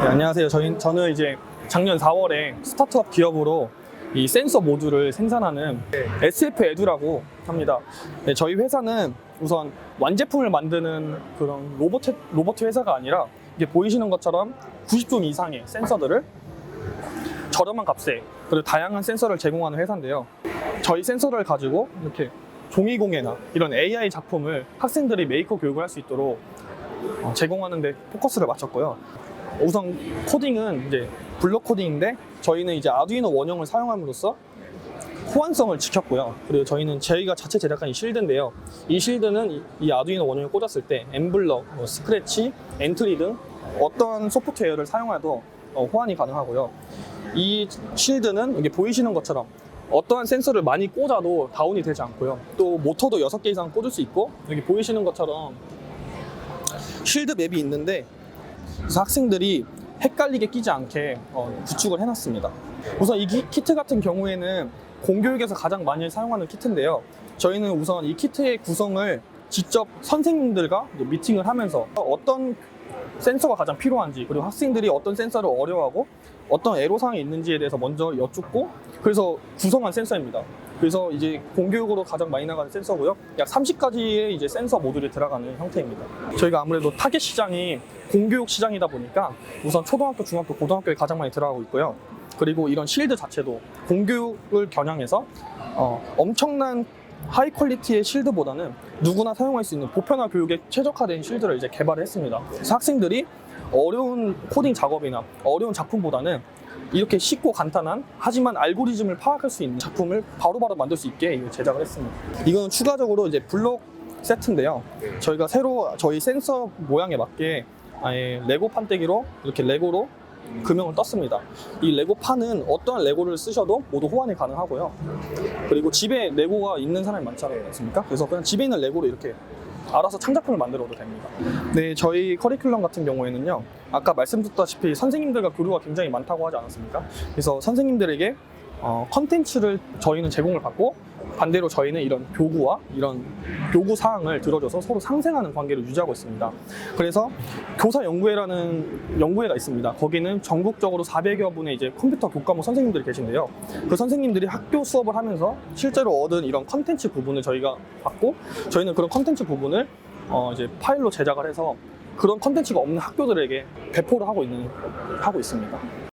네, 안녕하세요. 저희, 저는 이제 작년 4월에 스타트업 기업으로 이 센서 모듈을 생산하는 SF 에듀라고 합니다. 네, 저희 회사는 우선 완제품을 만드는 그런 로봇, 로봇 회사가 아니라 이게 보이시는 것처럼 90종 이상의 센서들을 저렴한 값에 그리고 다양한 센서를 제공하는 회사인데요. 저희 센서를 가지고 이렇게 종이공예나 이런 AI 작품을 학생들이 메이커 교육을 할 수 있도록 어, 제공하는 데 포커스를 맞췄고요. 우선 코딩은 이제 블록 코딩인데 저희는 이제 아두이노 원형을 사용함으로써 호환성을 지켰고요. 그리고 저희는 저희가 자체 제작한 이 실드인데요. 이 실드는 이- 이 아두이노 원형을 꽂았을 때 엠블럭, 뭐 스크래치, 엔트리 등 어떤 소프트웨어를 사용해도 어, 호환이 가능하고요. 이 실드는 이게 보이시는 것처럼 어떠한 센서를 많이 꽂아도 다운이 되지 않고요. 또 모터도 6개 이상 꽂을 수 있고 여기 보이시는 것처럼 실드 맵이 있는데 그래서 학생들이 헷갈리게 끼지 않게 어, 구축을 해놨습니다. 우선 이 기- 키트 같은 경우에는 공교육에서 가장 많이 사용하는 키트인데요. 저희는 우선 이 키트의 구성을 직접 선생님들과 미팅을 하면서 어떤 센서가 가장 필요한지 그리고 학생들이 어떤 센서를 어려워하고 어떤 애로사항이 있는지에 대해서 먼저 여쭙고 그래서 구성한 센서입니다. 그래서 이제 공교육으로 가장 많이 나가는 센서고요. 약 30가지의 이제 센서 모듈이 들어가는 형태입니다. 저희가 아무래도 타겟 시장이 공교육 시장이다 보니까 우선 초등학교, 중학교, 고등학교에 가장 많이 들어가고 있고요. 그리고 이런 실드 자체도 공교육을 겨냥해서 어, 엄청난 하이 퀄리티의 실드보다는 누구나 사용할 수 있는 보편화 교육에 최적화된 실드를 이제 개발을 했습니다. 그래서 학생들이 어려운 코딩 작업이나 어려운 작품보다는 이렇게 쉽고 간단한 하지만 알고리즘을 파악할 수 있는 작품을 바로바로 만들 수 있게 제작을 했습니다. 이건 추가적으로 이제 블록 세트인데요. 저희가 새로 저희 센서 모양에 맞게 아예 레고 판때기로 이렇게 레고로 금형을 떴습니다. 이 레고 판은 어떠한 레고를 쓰셔도 모두 호환이 가능하고요. 그리고 집에 레고가 있는 사람이 많지 않습니까? 그래서 그냥 집에 있는 레고로 이렇게 알아서 창작품을 만들어도 됩니다. 네, 저희 커리큘럼 같은 경우에는요. 아까 말씀드렸다시피 선생님들과 교류가 굉장히 많다고 하지 않았습니까? 그래서 선생님들에게 어, 컨텐츠를 저희는 제공을 받고 반대로 저희는 이런 교구와 이런 요구 사항을 들어줘서 서로 상생하는 관계를 유지하고 있습니다. 그래서 교사 연구회라는 연구회가 있습니다. 거기는 전국적으로 400여 분의 이제 컴퓨터 교과목 선생님들이 계신데요. 그 선생님들이 학교 수업을 하면서 실제로 얻은 이런 컨텐츠 부분을 저희가 받고 저희는 그런 컨텐츠 부분을 어 이제 파일로 제작을 해서 그런 컨텐츠가 없는 학교들에게 배포를 하고 있는 하고 있습니다.